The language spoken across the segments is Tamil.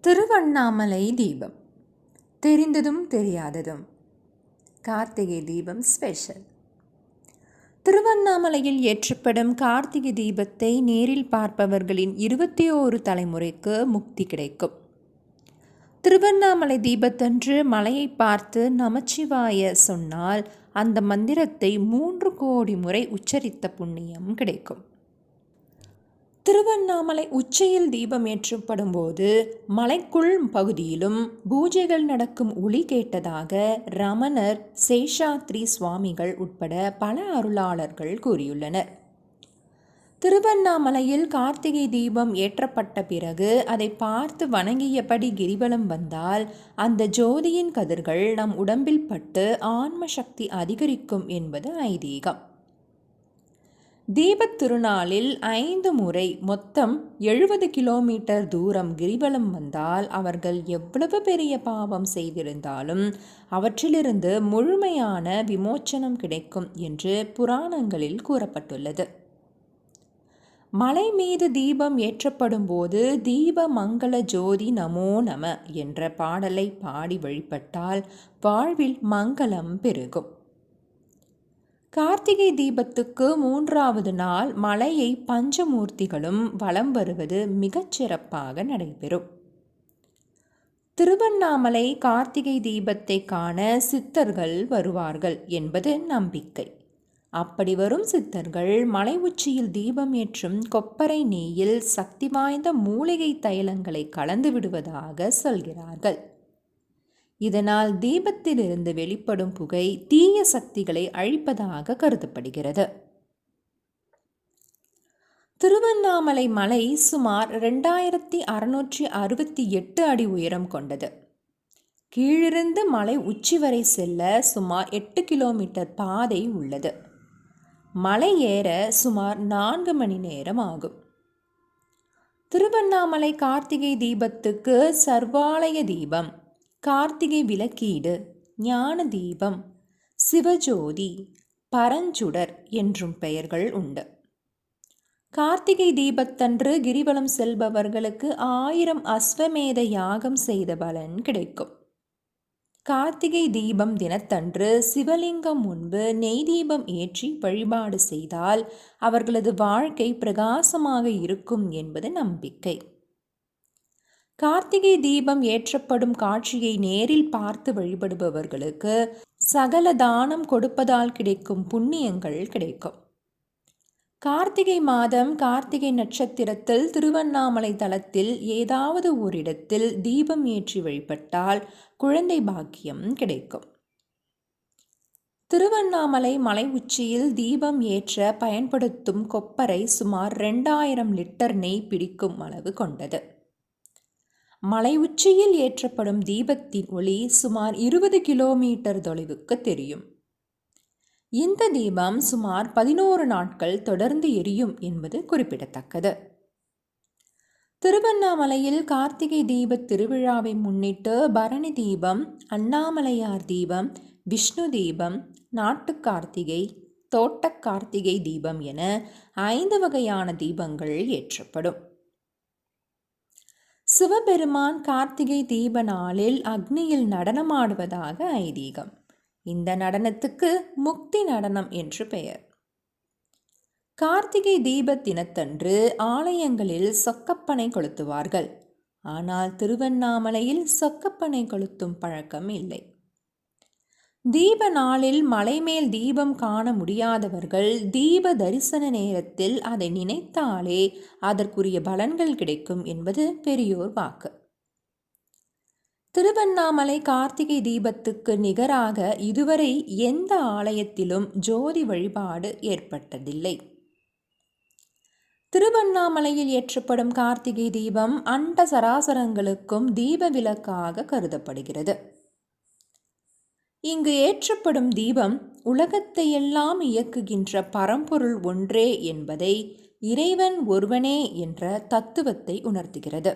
திருவண்ணாமலை தீபம். தெரிந்ததும் தெரியாததும். கார்த்திகை தீபம் ஸ்பெஷல் திருவண்ணாமலையில் ஏற்றப்படும் கார்த்திகை தீபத்தை நேரில் பார்ப்பவர்களின் இருபத்தி ஓரு தலைமுறைக்கு முக்தி கிடைக்கும். திருவண்ணாமலை தீபத்தன்று மலையை பார்த்து நமச்சிவாய சொன்னால் அந்த மந்திரத்தை மூன்று கோடி முறை உச்சரித்த புண்ணியம் கிடைக்கும். திருவண்ணாமலை உச்சியில் தீபம் ஏற்றப்படும் போது மலைக்குள் பகுதியிலும் பூஜைகள் நடக்கும் ஒளி கேட்டதாக ரமணர் சேஷாத்ரி சுவாமிகள் உட்பட பல அருளாளர்கள் கூறியுள்ளனர். திருவண்ணாமலையில் கார்த்திகை தீபம் ஏற்றப்பட்ட பிறகு அதை பார்த்து வணங்கியபடி கிரிவலம் வந்தால் அந்த ஜோதியின் கதிர்கள் நம் உடம்பில் பட்டு ஆன்ம சக்தி அதிகரிக்கும் என்பது ஐதீகம். தீபத் திருநாளில் ஐந்து முறை மொத்தம் எழுபது கிலோமீட்டர் தூரம் கிரிவலம் வந்தால் அவர்கள் எவ்வளவு பெரிய பாவம் செய்திருந்தாலும் அவற்றிலிருந்து முழுமையான விமோச்சனம் கிடைக்கும் என்று புராணங்களில் கூறப்பட்டுள்ளது. மலை மீது தீபம் ஏற்றப்படும் போது தீப மங்கள ஜோதி நமோ நம என்ற பாடலை பாடி வழிபட்டால் வாழ்வில் மங்களம் பெருகும். கார்த்திகை தீபத்துக்கு மூன்றாவது நாள் மலையை பஞ்சமூர்த்திகளும் வலம் வருவது மிகச் சிறப்பாக நடைபெறும். திருவண்ணாமலை கார்த்திகை தீபத்தை காண சித்தர்கள் வருவார்கள் என்பது நம்பிக்கை. அப்படி வரும் சித்தர்கள் மலை உச்சியில் தீபம் ஏற்றும் கொப்பரை நெய்யில் சக்தி வாய்ந்த மூலிகை தைலங்களை கலந்து விடுவதாக சொல்கிறார்கள். இதனால் தீபத்திலிருந்து வெளிப்படும் புகை தீய சக்திகளை அழிப்பதாக கருதப்படுகிறது. திருவண்ணாமலை மலை சுமார் ரெண்டாயிரத்தி அறுநூற்றி அறுபத்தி எட்டு அடி உயரம் கொண்டது. கீழிருந்து மலை உச்சி வரை செல்ல சுமார் எட்டு கிலோமீட்டர் பாதை உள்ளது. மலை ஏற சுமார் நான்கு மணி நேரம் ஆகும். திருவண்ணாமலை கார்த்திகை தீபத்துக்கு சர்வாலய தீபம் கார்த்திகை விளக்கீடு ஞான தீபம் சிவஜோதி பரஞ்சுடர் என்றும் பெயர்கள் உண்டு. கார்த்திகை தீபத்தன்று கிரிவலம் செல்பவர்களுக்கு ஆயிரம் அஸ்வமேத யாகம் செய்த பலன் கிடைக்கும். கார்த்திகை தீபம் தினத்தன்று சிவலிங்கம் முன்பு நெய் தீபம் ஏற்றி வழிபாடு செய்தால் அவர்களது வாழ்க்கை பிரகாசமாக இருக்கும் என்பது நம்பிக்கை. கார்த்திகை தீபம் ஏற்றப்படும் காட்சியை நேரில் பார்த்து வழிபடுபவர்களுக்கு சகல தானம் கொடுப்பதால் கிடைக்கும் புண்ணியங்கள் கிடைக்கும். கார்த்திகை மாதம் கார்த்திகை நட்சத்திரத்தில் திருவண்ணாமலை தலத்தில் ஏதாவது ஓரிடத்தில் தீபம் ஏற்றி வழிபட்டால் குழந்தை பாக்கியம் கிடைக்கும். திருவண்ணாமலை மலை உச்சியில் தீபம் ஏற்ற பயன்படுத்தும் கொப்பரை சுமார் ரெண்டாயிரம் லிட்டர் நெய் பிடிக்கும் அளவு கொண்டது. மலை உச்சியில் ஏற்றப்படும் தீபத்தின் ஒளி சுமார் இருபது கிலோமீட்டர் தொலைவுக்கு தெரியும். இந்த தீபம் சுமார் பதினோரு நாட்கள் தொடர்ந்து எரியும் என்பது குறிப்பிடத்தக்கது. திருவண்ணாமலையில் கார்த்திகை தீப திருவிழாவை முன்னிட்டு பரணி தீபம் அண்ணாமலையார் தீபம் விஷ்ணு தீபம் நாட்டு கார்த்திகை தோட்ட கார்த்திகை தீபம் என ஐந்து வகையான தீபங்கள் ஏற்றப்படும். சிவபெருமான் கார்த்திகை தீப நாளில் அக்னியில் நடனமாடுவதாக ஐதீகம். இந்த நடனத்துக்கு முக்தி நடனம் என்று பெயர். கார்த்திகை தீப தினத்தன்று ஆலயங்களில் சொக்கப்பனை கொளுத்துவார்கள். ஆனால் திருவண்ணாமலையில் சொக்கப்பனை கொளுத்தும் பழக்கம் இல்லை. தீப நாளில் மலைமேல் தீபம் காண முடியாதவர்கள் தீப தரிசன நேரத்தில் அதை நினைத்தாலே அதற்குரிய பலன்கள் கிடைக்கும் என்பது பெரியோர் வாக்கு. திருவண்ணாமலை கார்த்திகை தீபத்துக்கு நிகராக இதுவரை எந்த ஆலயத்திலும் ஜோதி வழிபாடு ஏற்பட்டதில்லை. திருவண்ணாமலையில் ஏற்றப்படும் கார்த்திகை தீபம் அண்ட சராசரங்களுக்கும் தீப விளக்காக கருதப்படுகிறது. இங்கு ஏற்றப்படும் தீபம் உலகத்தையெல்லாம் இயக்குகின்ற பரம்பொருள் ஒன்றே என்பதை இறைவன் ஒருவனே என்ற தத்துவத்தை உணர்த்துகிறது.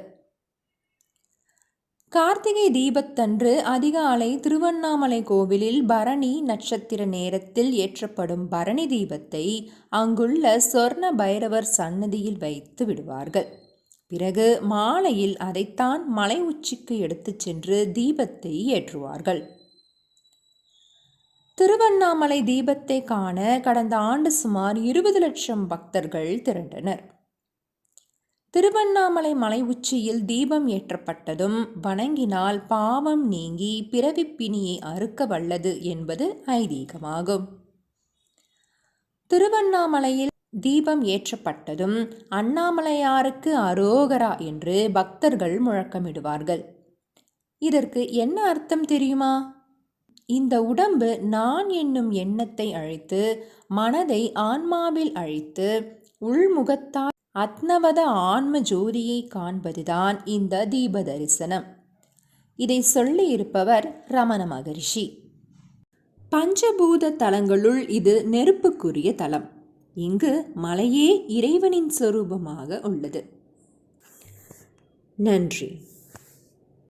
கார்த்திகை தீபத்தன்று அதிகாலை திருவண்ணாமலை கோவிலில் பரணி நட்சத்திர நேரத்தில் ஏற்றப்படும் பரணி தீபத்தை அங்குள்ள சொர்ண பைரவர் சன்னதியில் வைத்து விடுவார்கள். பிறகு மாலையில் அதைத்தான் மலை உச்சிக்கு எடுத்துச் சென்று தீபத்தை ஏற்றுவார்கள். திருவண்ணாமலை தீபத்தை காண கடந்த ஆண்டு சுமார் இருபது லட்சம் பக்தர்கள் திரண்டனர். திருவண்ணாமலை மலை உச்சியில் தீபம் ஏற்றப்பட்டதும் வணங்கினால் பாவம் நீங்கி பிறவிப்பிணியை அறுக்க வல்லது என்பது ஐதீகமாகும். திருவண்ணாமலையில் தீபம் ஏற்றப்பட்டதும் அண்ணாமலையாருக்கு அரோகரா என்று பக்தர்கள் முழக்கமிடுவார்கள். இதற்கு என்ன அர்த்தம் தெரியுமா? இந்த உடம்பு நான் என்னும் எண்ணத்தை அழித்து மனதை ஆன்மாவில் அழித்து உள்முகத்தால் அத்னவத ஆன்ம ஜோதியை காண்பதுதான் இந்த தீப தரிசனம் இதை சொல்லியிருப்பவர் ரமண மகரிஷி. பஞ்சபூத தலங்களுள் இது நெருப்புக்குரிய தலம். இங்கு மலையே இறைவனின் சொரூபமாக உள்ளது. நன்றி.